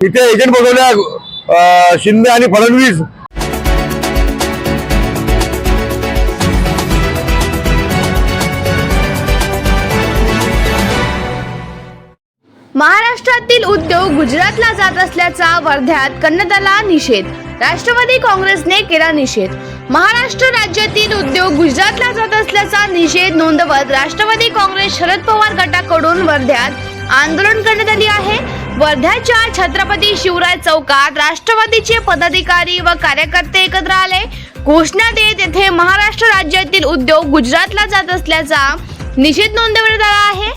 तिथे एजंट बसवल्या शिंदे आणि फडणवीस. महाराष्ट्रातील उद्योग गुजरातला जात असल्याचा वर्ध्यात करण्यात निषेध. राष्ट्रवादी काँग्रेसने केला निषेध. महाराष्ट्र राज्यातील उद्योग गुजरातला जात असल्याचा निषेध नोंदवत राष्ट्रवादी काँग्रेस शरद पवार गटाकडून वर्ध्यात आंदोलन करण्यात आले आहे. वर्ध्याच्या छत्रपती शिवराय चौकात राष्ट्रवादीचे पदाधिकारी व कार्यकर्ते एकत्र आले. घोषणा देत येथे महाराष्ट्र राज्यातील उद्योग गुजरातला जात असल्याचा निषेध नोंदवण्यात आला आहे.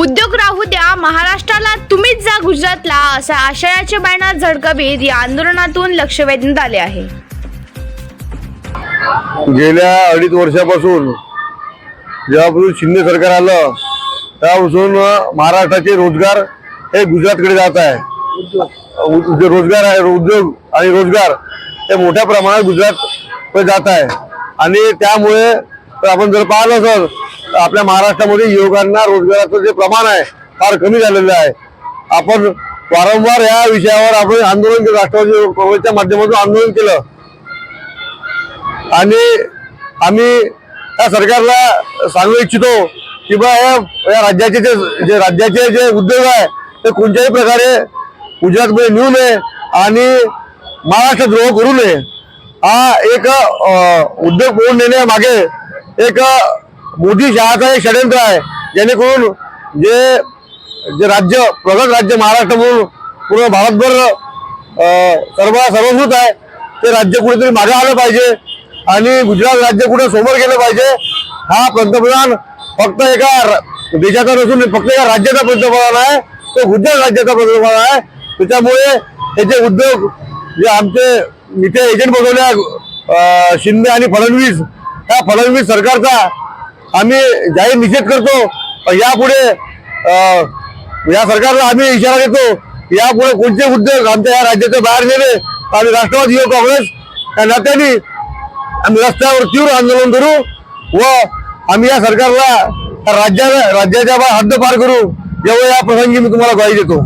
उद्योग राहू द्या महाराष्ट्राला तुम्हीच जा गुजरातला असा आशयाचे बॅनर झडकवीत या आंदोलनातून लक्ष वेधण्यात आले आहे. गेल्या अडीच वर्षापासून जेव्हापासून शिंदे सरकार आलं त्यापासून महाराष्ट्राचे रोजगार हे गुजरातकडे जात आहे. उ- जे रोजगार आहे उद्योग आणि रोजगार हे मोठ्या प्रमाणात गुजरातकडे जात आहे. आणि त्यामुळे आपण जर पाहिलं असेल तर आपल्या महाराष्ट्रामध्ये युवकांना रोजगाराचं जे प्रमाण आहे फार कमी झालेलं आहे. आपण वारंवार या विषयावर आपण आंदोलन केलं राष्ट्रवादी काँग्रेसच्या माध्यमातून आंदोलन केलं. आणि आम्ही या सरकारला सांगू इच्छितो की बा या या राज्याचे जे जे राज्याचे जे उद्योग आहे ते कोणत्याही प्रकारे गुजरातमध्ये नेऊ नये आणि महाराष्ट्र द्रोह करू नये. हा एक उद्योग होऊन नेण्यामागे एक मोदी शहाचा एक षडयंत्र आहे. जेणेकरून जे जे राज्य प्रगत राज्य महाराष्ट्र म्हणून पूर्ण भारतभर सर्व सर्वभूत आहे ते राज्य कुठेतरी मागे आलं पाहिजे आणि गुजरात राज्य कुठे समोर गेलं पाहिजे हा पंतप्रधान फक्त एका र- देशाचा नसून फक्त एका राज्याचा पंतप्रधान आहे. तो उद्योग राज्याचा पंतप्रधान आहे. त्याच्यामुळे त्याचे उद्योग जे आमचे इथे एजंट बसवल्या शिंदे आणि फडणवीस ह्या फडणवीस सरकारचा आम्ही जाहीर निषेध करतो. यापुढे या सरकारला आम्ही इशारा देतो. यापुढे कोणते उद्योग आमच्या या राज्याच्या बाहेर गेले आणि राष्ट्रवादी युवक काँग्रेस. या नात्याने आम्ही रस्त्यावर तीव्र आंदोलन करू व आम्ही या सरकारला राज्याला राज्याच्या हद्द पार करू. जेव्हा या प्रसंगी मी तुम्हाला ग्वाही देतो.